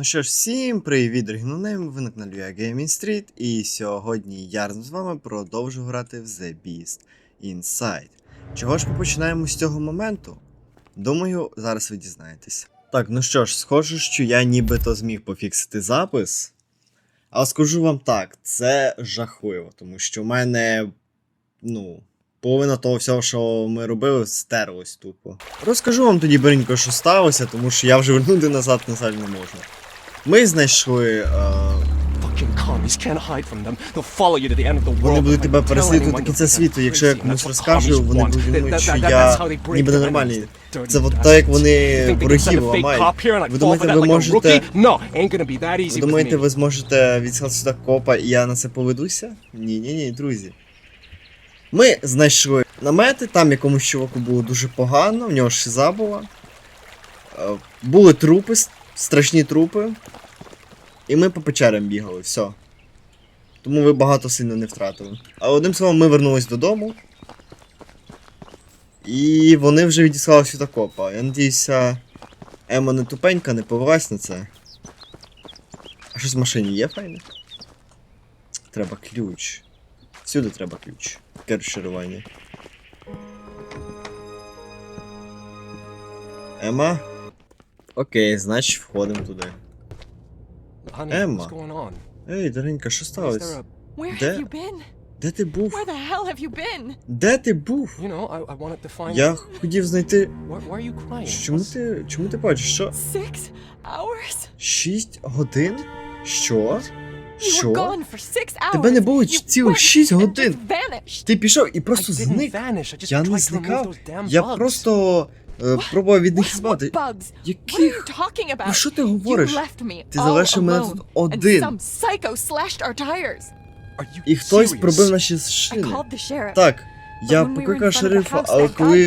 Ну що ж, всім привіт, дорогі нонейми, ви на каналі Gaming Street, і сьогодні я разом з вами продовжу грати в The Beast Inside. Чого ж ми починаємо з цього моменту? Думаю, зараз ви дізнаєтесь. Так, ну що ж, схоже, що я нібито зміг пофіксити запис. Але скажу вам так, це жахливо, тому що в мене, ну, половина того всього, що ми робили, стерлось тупо. Розкажу вам тоді беренько, що сталося, тому що я вже вернути назад, на жаль, не можу. Ми знайшли. Е, вони будуть тебе переслідувати до кінця світу. Якщо я комусь розкажу, вони будуть думати, що я ніби the Це от так, як вони ворогів ламають. Ви думаєте, ви можете- Ви думаєте, ви зможете відсилати сюди копа і я на це поведуся? Ні, ні, ні, друзі. Ми знайшли намети, там якомусь чуваку було дуже погано, в нього шиза була. Е, Були трупи, страшні трупи. І ми по печерам бігали, все. Тому ви багато сильно не втратили. А одним словом, ми вернулись додому. І вони вже відіслали сюди копа. Я надіюся, Ема не тупенька, не повелась на це. А щось в машині є файне? Треба ключ. Всюди треба ключ. Таке. Ема? Окей, значить входимо туди. On? Ей, доренька, що сталося? Де-? Де ти був? Where the hell have you been? Де ти був? you know, I, I wanted to find Я хотів знайти. Why, why are you crying? Чому ти. Чому ти бачиш? Що? Six hours? Шість годин? Що? Що? Тебе не було цілих went шість and годин. just vanished. Ти пішов і просто зник. Я не зникав. Я просто е, пробував від них you Яких? Про що ти говориш? Ти залишив мене тут один. І хтось пробив наші шини. Так, я покликав шерифа, але коли.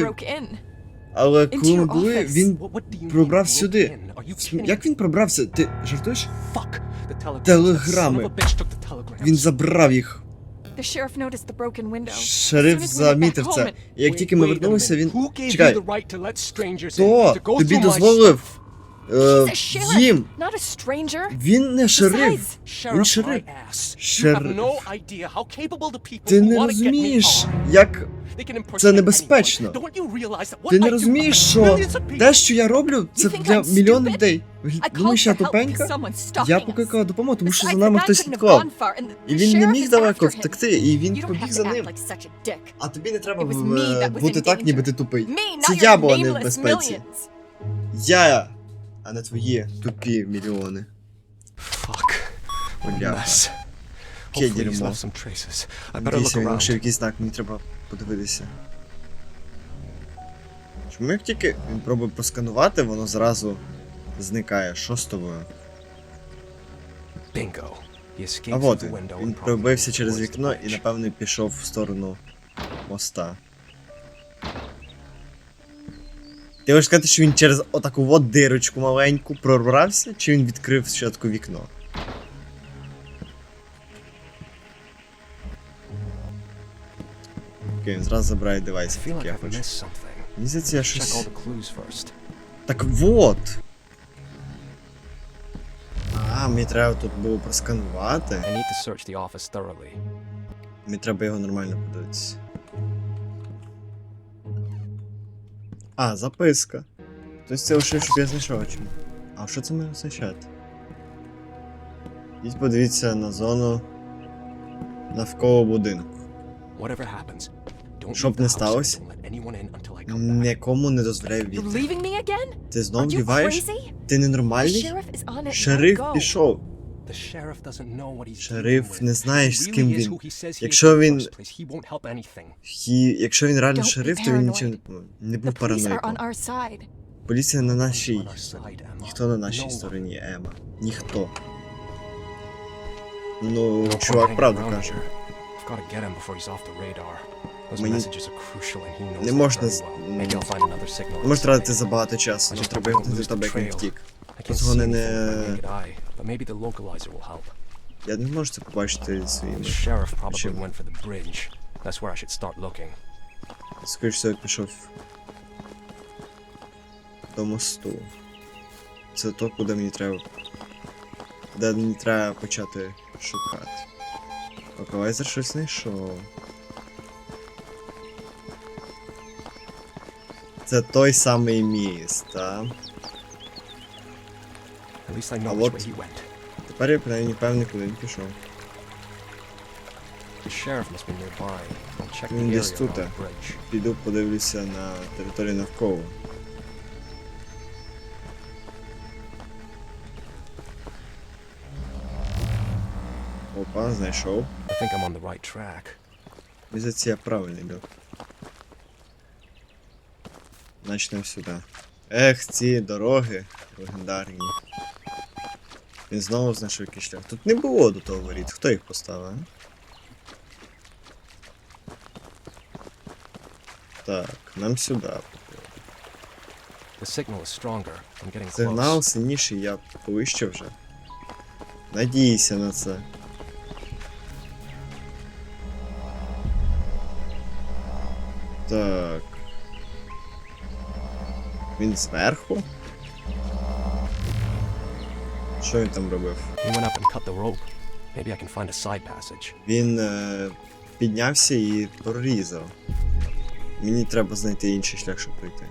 Але коли ми були, він пробрав сюди. Як він пробрався? Ти жартуєш? Телеграми. Він забрав їх. Шериф замітив це. І як тільки ми вернулися, він. Чекай. Хто тобі дозволив? Е, Їм. Він не шериф. Sheriff шериф. Шериф. Ти не розумієш, як Це небезпечно. Ти не розумієш, що те, що я роблю, це для мільйонів людей. Думаєш, called я тупенька? Я покликала допомогу, тому що за нами хтось слідкував. І він не міг далеко втекти, і він побіг за ним. А тобі не треба е, бути так, ніби ти тупий. Це я була не в безпеці. Я, а не твої тупі мільйони. Fuck. Бляха. mess. Яке дерьмо. Надіюся, він лишив якийсь знак, мені треба подивитися. Чому як тільки він пробує просканувати, воно зразу зникає. Що з тобою? Bingo. А от він. Він пробився через вікно і, напевно, пішов в сторону моста. Ти хочеш сказати, що він через отаку от дирочку маленьку прорвався, чи він відкрив спочатку вікно? Окей, він зразу забирає девайс, як я хочу. Мені здається, я щось. Так вот. А, мені треба тут було просканувати. Мені треба його нормально подивитися. А, записка. Тобто це лише, щоб я знайшов чому. А що це має означати? Йдіть подивіться на зону навколо будинку. Щоб не сталося. Нікому не дозволяю війти. Ти знов Are вбиваєш? Ти ненормальний? Шериф пішов. The sheriff doesn't know what he's Шериф dealing не with. знає, з he ким він. who he says he is Якщо він- he won't help anything. І якщо він реально шериф, то він нічого не, був police are on параноїком. our side. Поліція на On нашій our side, Emma. Ніхто на нашій No one. стороні, Ема. Ніхто. Ну, чувак правду around каже. Мені не можна. Не inside. тратити забагато часу, just треба don't до тебе, як він втік. Вони не... my naked eye, but maybe the localizer will help. Я не можу це побачити своїми. The sheriff probably Чим? went for the bridge. That's where I should start looking. Скоріше всього, пішов до мосту. Це то, куди мені треба де мені треба почати шукати. Локалайзер щось знайшов. Це той самий міст, так? At least I know which way he went. Тепер я принаймні певний, куди він пішов. The sheriff must be nearby. I'll check the Він десь area тут, around е. the bridge. Піду подивлюся на територію навколо. Опа, знайшов. I think I'm on the right track. Мені здається, я правильно йду. Начнемо сюди. Ех, ці дороги легендарні. Він знову знайшов якийсь шлях. Тут не було до того воріт. Хто їх поставив? Так, нам сюди. Сигнал сильніший, я повище вже. Надійся на це. Так. Він зверху? Що він там робив? Він е, піднявся і прорізав. Мені треба знайти інший шлях, щоб пройти.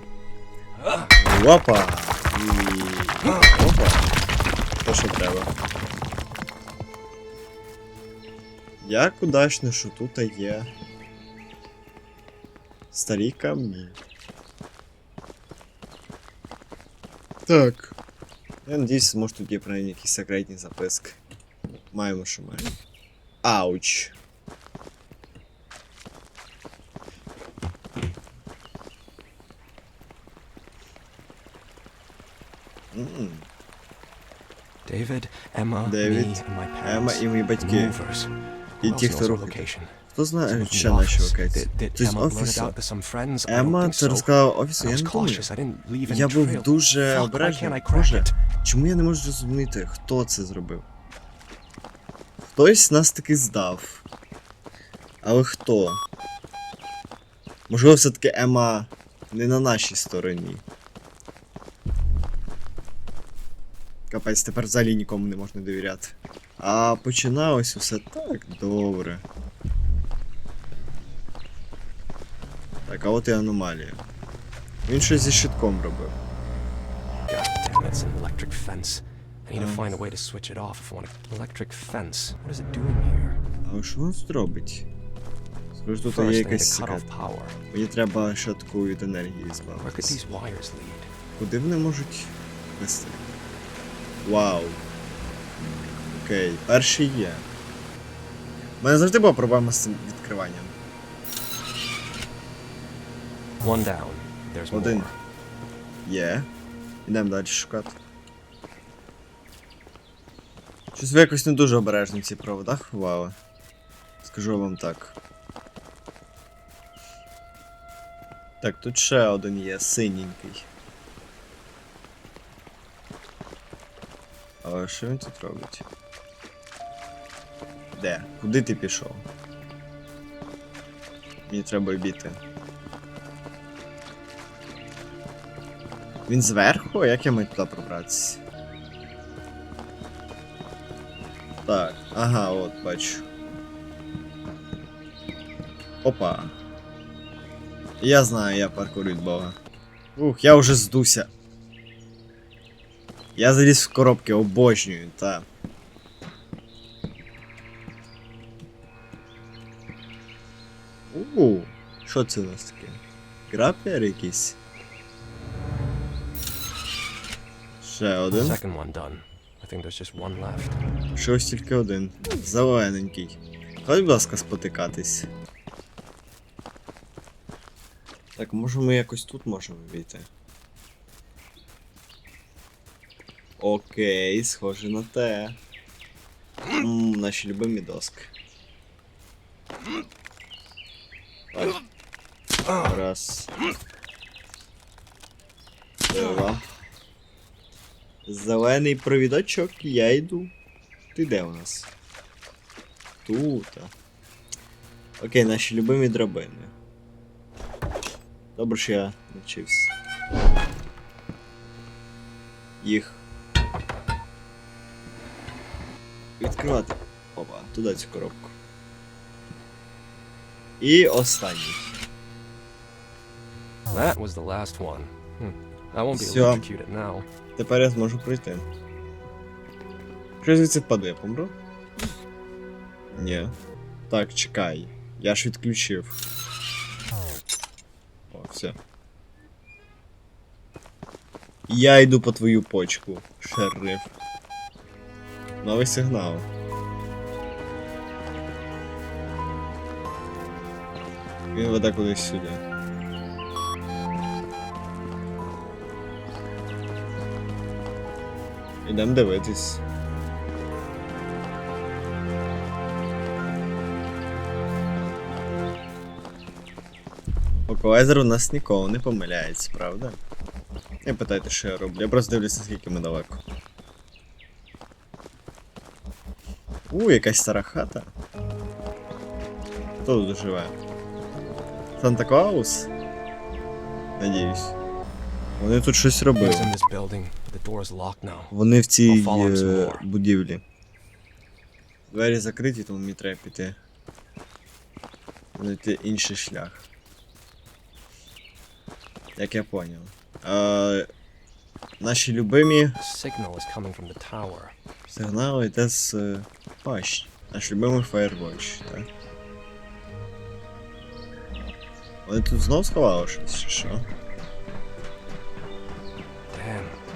Опа! І... Опа! То що треба. Як удачно, що тут є. Старі камні. Так. Я надіюсь, може тут є принаймні якісь секретні записки. Маємо, що маємо. Ауч. М, David, Emma, David, me, and my Ема parents. і мої The батьки. movers. І Who ті, else хто knows our рухає. Хто знає ще the наші did Хтось з офісу. think це so. офісу, я не думаю. Я був дуже обережний. Боже, чому я не можу зрозуміти, хто це зробив? Хтось нас таки здав. Але хто? Можливо, все-таки Ема не на нашій стороні. Капець, тепер взагалі нікому не можна довіряти. А починалось усе так добре. Так, а от і аномалія. Він щось зі щитком робив. Але що він тут робить? Скажу, тут є якась секрет. Мені треба щотку від енергії збавитися. Куди вони можуть вести? Вау. Окей, перший є. У мене завжди була проблема з цим відкриванням. One down. There's Один. more. Є. Ідемо далі шукати. Щось ви якось не дуже обережно ці провода ховали. Скажу вам так. Так, тут ще один є синенький. Але що він тут робить? Де? Куди ти пішов? Мені треба обійти. Він зверху? Як я маю туди пробратися? Так, ага, от бачу. Опа. Я знаю, я паркур від Бога. Ух, я вже здуся. Я заліз в коробки, обожнюю, та. У, що це у нас таке? Граплер якийсь? Ще один. Second one done. I think there's just one left. Ще ось тільки один. Зелененький. Хай, будь ласка, спотикатись. Так, може ми якось тут можемо вийти. Окей, схоже на те. Ммм, наші любимі доски. Так. Раз. Два. Зелений провідочок, я йду. Ти де у нас? Тут. Окей, наші любимі драбини. Добре, що я навчився. Їх відкривати. Опа, туди цю коробку. І останній. That was the last one. Hmm. I won't be electrocuted now. Тепер я зможу пройти. Що звідси впаду, я помру? Ні. Так, чекай. Я ж відключив. О, все. Я йду по твою почку, шериф. Новий сигнал. Він веде кудись сюди. Ідемо дивитись. Околайзер у нас ніколи не помиляється, правда? Не питайте, що я роблю. Я просто дивлюся, скільки ми далеко. У, якась стара хата. Хто тут живе? Санта Клаус? Надіюсь. Вони тут щось робили. Вони в цій е, будівлі. Двері закриті, тому мені треба піти. Знайти інший шлях. Як я поняв. Е, наші любимі сигнали йде з е, пащ. Наш любимий Firewatch, так? Вони тут знов сховали щось, чи що?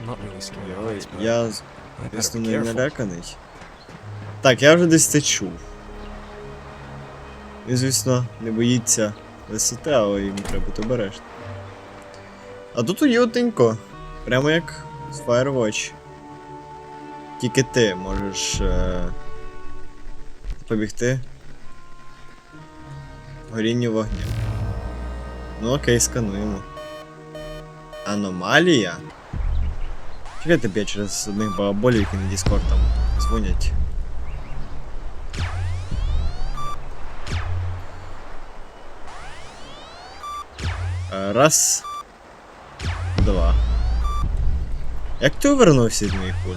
But я be не наляканий. Так, я вже десь це чув. Він, звісно, не боїться висоти, але йому треба бути обережним. А тут уютненько. Прямо як з Firewatch. Тільки ти можеш е... побігти. Горінню вогню. Ну окей, скануємо. Аномалія? Чекай тобі через одних балаболів, які на Discord там дзвонять. Раз. Два. Як ти увернувся від моїх куль?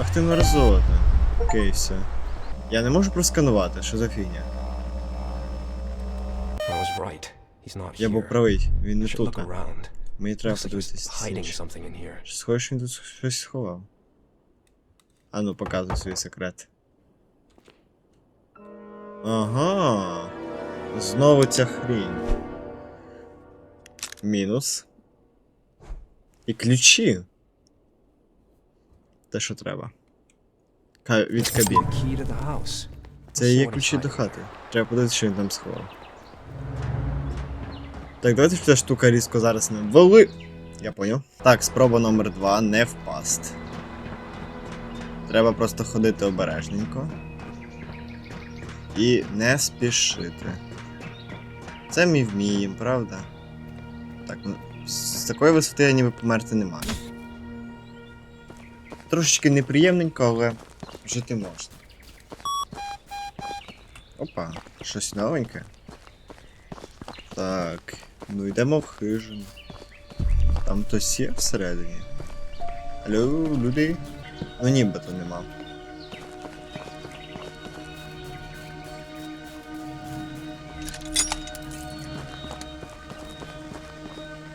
Ах ти мерзотна. Окей, все. Я не можу просканувати, що за фігня? Я був правий, він не тут. Мені треба подивитися. Схоже, що він тут щось сховав. А ну, показуй свій секрет. Ага. Знову ця хрінь. Мінус. І ключі. Те, що треба. Від кабін. Key to the house. Це є ключі до хати. Треба подивитися, що він там сховав. Так, давайте що ця штука різко зараз не вали. Я поняв. Так, спроба номер два не впасть. Треба просто ходити обережненько. І не спішити. Це ми вміємо, правда? Так, ну, з такої висоти я ніби померти не маю. Трошечки неприємненько, але жити можна. Опа, щось новеньке. Так, ну йдемо в хижину. Там хтось є всередині. Алло, люди? Ну нібито нема.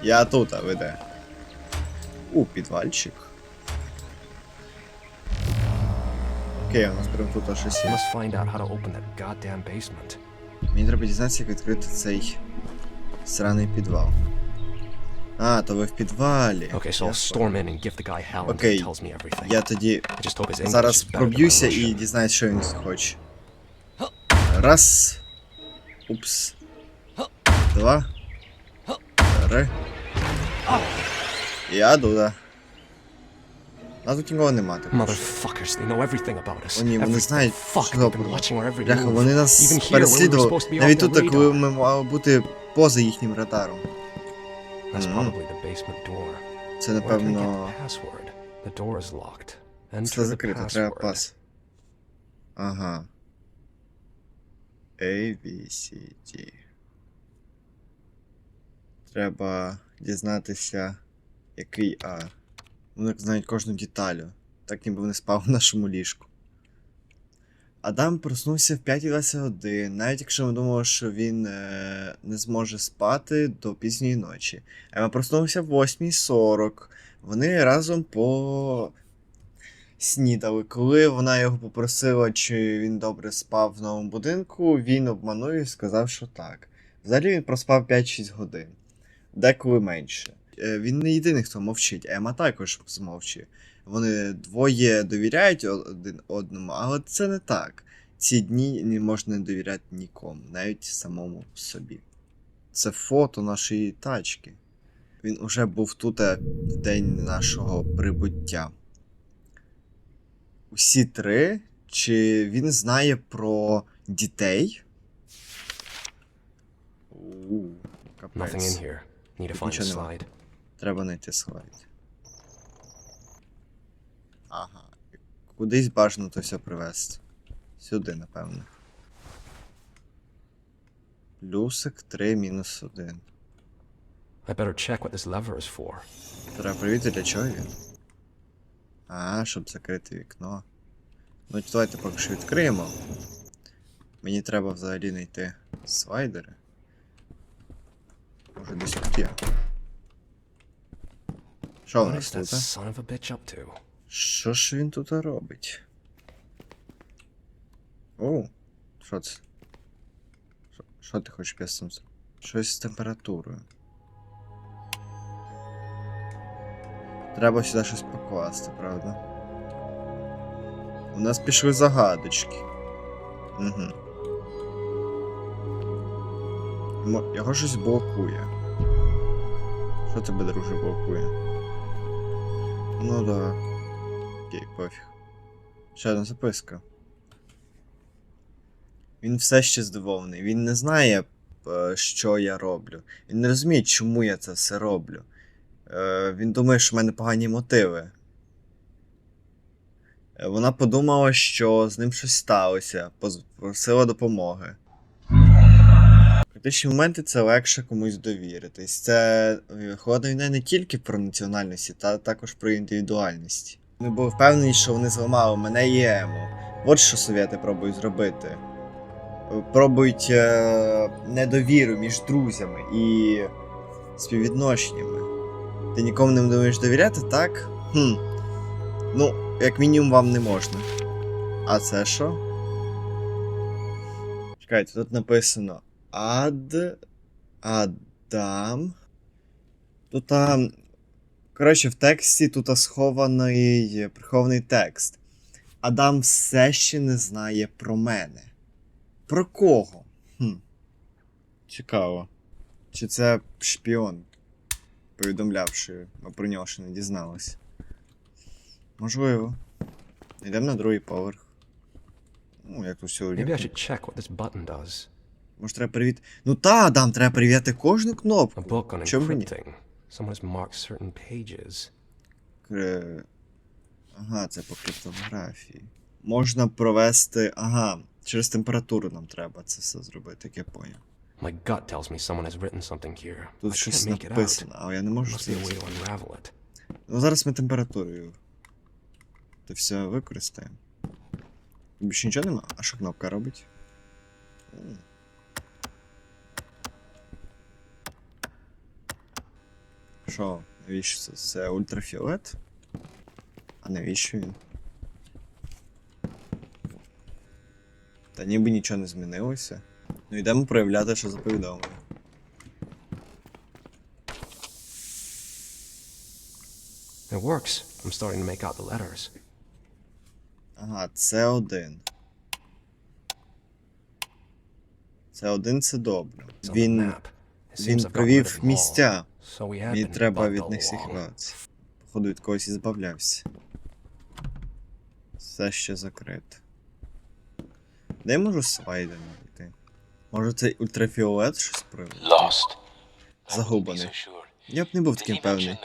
Я тут, а ви де? У, підвальчик. Окей, у нас прям тут щось I є. must find out how to open that goddamn basement. Мені треба дізнатися, як відкрити цей сраний підвал. А, то ви в підвалі. Окей. Я тоді зараз проб'юся і дізнаюсь, що він хоче. Раз. Упс. Два. Три. Я Дуда. Нас тут нікого нема. О, ні, вони знають, що Бляха, вони нас переслідували. Навіть тут, коли ми мали бути поза їхнім радаром. Door. Це, напевно, Це закрито, треба пас. Ага. A, B, C, D. Треба дізнатися, який А. Вони знають кожну деталю. Так ніби вони спали в нашому ліжку. Адам проснувся в 5.21, навіть якщо ми думали, що він е, не зможе спати до пізньої ночі. Ема проснувся в 8.40. Вони разом по снідали. Коли вона його попросила, чи він добре спав в новому будинку, він обманув і сказав, що так. Взагалі він проспав 5-6 годин, деколи менше. Е, Він не єдиний, хто мовчить, Ема також змовчує. Вони двоє довіряють один одному, але це не так. Ці дні не можна довіряти нікому, навіть самому собі. Це фото нашої тачки. Він уже був тут е, в день нашого прибуття. Усі три? Чи він знає про дітей? У, Nothing in here. Need to find a Нічого slide. Треба знайти слайд. Ага. Кудись бажано то все привезти. Сюди, напевно. Плюсик 3 мінус 1. I better check what this lever is for. Треба перевірити, для чого він. А, щоб закрити вікно. Ну, давайте поки що відкриємо. Мені треба взагалі знайти слайдери. Може десь тут є. Що у нас тут? Що ж він тут робить? О, що це? Що, ти хочеш п'ясом? Щось з температурою. Треба сюди щось покласти, правда? У нас пішли загадочки. Угу. Його щось блокує. Що тебе, друже, блокує? Ну да. Пофіг. Ще одна записка. Він все ще здивований. Він не знає, е, що я роблю. Він не розуміє, чому я це все роблю. Е, Він думає, що в мене погані мотиви. Е, Вона подумала, що з ним щось сталося, поз- просила допомоги. В критичні моменти це легше комусь довіритись. Це виходить не тільки про національності, та також про індивідуальність. Ми були впевнені, що вони зламали мене і Ему. От що совєти пробують зробити. Пробують е, недовіру між друзями і співвідношеннями. Ти нікому не думаєш довіряти, так? Хм. Ну, як мінімум, вам не можна. А це що? Чекайте, тут написано Ад. Адам. Тут. А... Коротше, в тексті тут схований прихований текст. Адам все ще не знає про мене. Про кого? Хм. Цікаво. Чи це шпіон? Повідомляв, що ми про нього ще не дізналися. Можливо. Йдемо на другий поверх. Ну, як тут все Maybe I should check what this button does. Може, треба перевірити. Ну та, Адам, треба перевіряти кожну A кнопку. book on Чому ні? Someone has marked certain pages. Кре- Ага, це по криптографії. Можна провести. Ага, через температуру нам треба це все зробити, як я поняв. My gut tells me someone has written something here. I Тут can't щось make написано, але я не можу це. unravel it. Ну зараз ми температурою. Це все використаємо. Більше нічого нема? А що кнопка робить? Що, навіщо це? Це ультрафіолет? А навіщо він? Та ніби нічого не змінилося. Ну йдемо проявляти, що за повідомлення. It works. I'm starting to make out the letters. Ага, це один. Це один це добре. Він, він провів місця. Мені треба від них всіх along. Походу від когось і збавлявся. Все ще закрито. Де я можу слайди знайти? Може цей ультрафіолет щось? Lost. Загублений. Я б не був таким певний.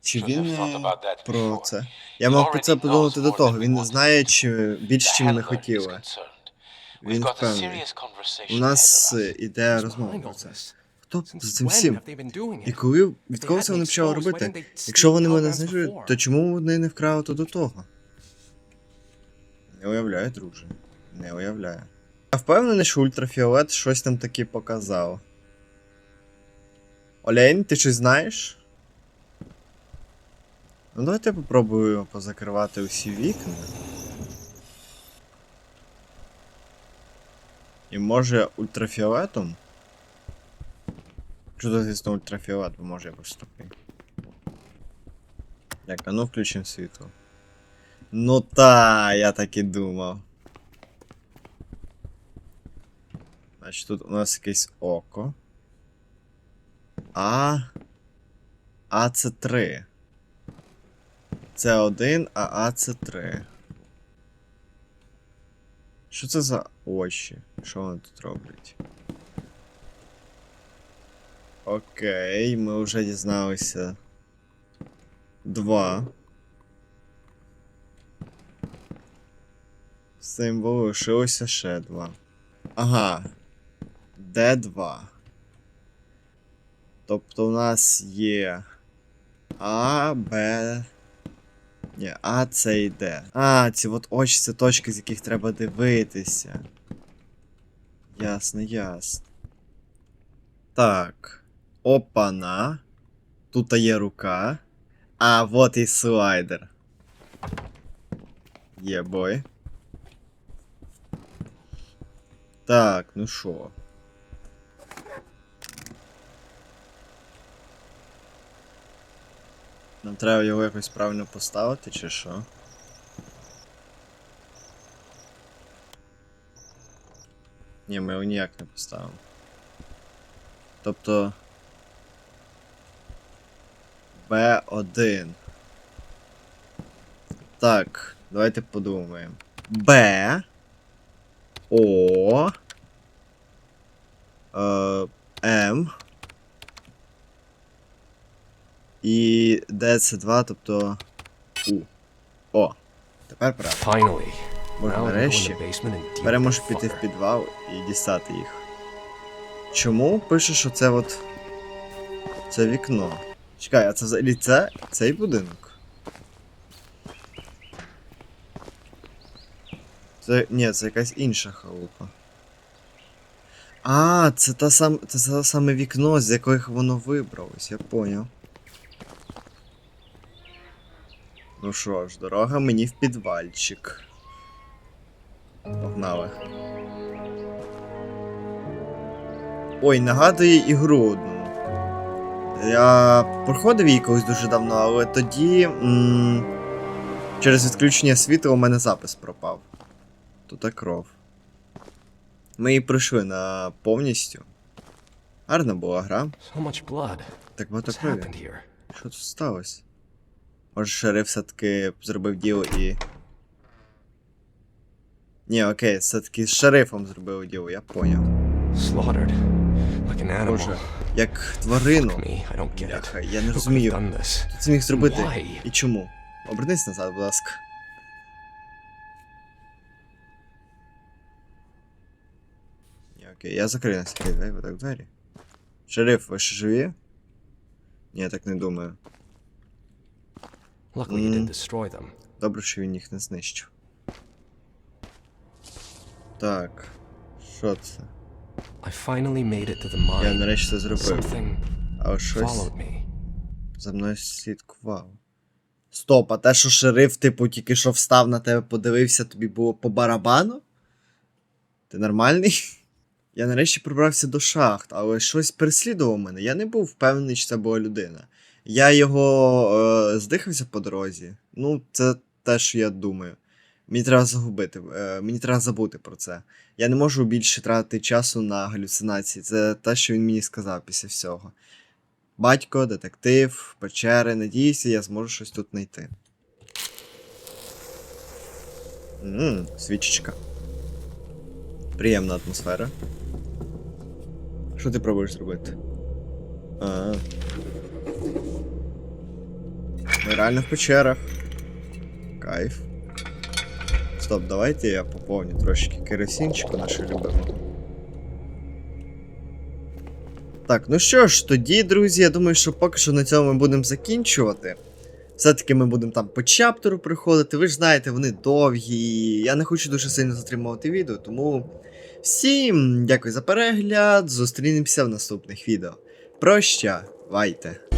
Чи він е, про це? Я мав про це подумати до того. Він не знає, чи більш чим ми хотіли. Він впевнений. У нас іде розмова про це. Хто за цим всім? І коли від кого це вони почали робити? Якщо вони мене знайшли, то чому вони не вкрали то до того? Не уявляю, друже. Не уявляю. Я впевнений, що ультрафіолет щось там таки показав. Олень, ти щось знаєш? Ну, давайте я попробую позакривати усі вікна. І може ультрафіолетом? Чудо, звісно, ультрафіолет, бо може якось трохи. Так, а ну включимо світло. Ну та, я так і думав. Значить, тут у нас якесь око. А. А це 3. Це 1, а А це 3. Що це за очі? Що вони тут роблять? Окей, ми вже дізналися. Два. Символ лишилося ще два. Ага. Де два? Тобто у нас є А, Б. Ні, А, С і Д. А, ці от очі це точки, з яких треба дивитися. Ясно, ясно. Так. Опана. Тут є рука. А, вот і слайдер. Є бой. Так, ну що. Нам треба його якось правильно поставити, чи що? Ні, ми його ніяк не поставимо. Тобто. Б1. Так, давайте подумаємо. Б. О. Е, М. І Д це 2, тобто. У. О. Тепер правильно. In нарешті. Тепер я можу піти в підвал і дістати їх. Чому пише, що це от. Це вікно. Чекай, а це взагалі це цей будинок? Це. Ні, це якась інша халупа. А, це та сам. Це те саме вікно, з яких воно вибралось, я поняв. Ну що ж, дорога мені в підвальчик. Погнали. Ой, нагадує ігру одну. Я проходив її колись дуже давно, але тоді. М- через відключення світла у мене запис пропав. Тут кров. Ми її пройшли на повністю. Гарна була гра. So much blood. Так багато What's крові. Що тут сталося? Може, шериф все-таки зробив діло і. Ні, окей, все-таки з шерифом зробив діло, я поняв. Slaughtered. Like an animal. Боже, як тварину. Бляха, я не розумію. Хто це міг зробити? І чому? Обернись назад, будь ласка. Окей, я закрию на всякий двері, так двері. Шериф, ви ще живі? Ні, я так не думаю. Mm. Добре, що він їх не знищив. Так. Що це? I finally made it to the Я нарешті це зробив. А щось за мною слідкував. Стоп, а те, що шериф, типу, тільки що встав на тебе, подивився, тобі було по барабану? Ти нормальний? Я нарешті пробрався до шахт, але щось переслідувало мене. Я не був впевнений, що це була людина. Я його е, здихався по дорозі. Ну, це те, що я думаю. Мені треба загубити, е, мені треба забути про це. Я не можу більше тратити часу на галюцинації. Це те, що він мені сказав після всього. Батько, детектив, печери, надіюся, я зможу щось тут знайти. Ммм, свічечка. Приємна атмосфера. Що ти пробуєш зробити? А. Ми реально в печерах. Кайф. Стоп, давайте я поповню трошки керосинчику нашого любимого. Так, ну що ж, тоді, друзі, я думаю, що поки що на цьому ми будемо закінчувати. Все-таки ми будемо там по чаптеру приходити. Ви ж знаєте, вони довгі. Я не хочу дуже сильно затримувати відео, тому всім дякую за перегляд. Зустрінемося в наступних відео. Прощавайте!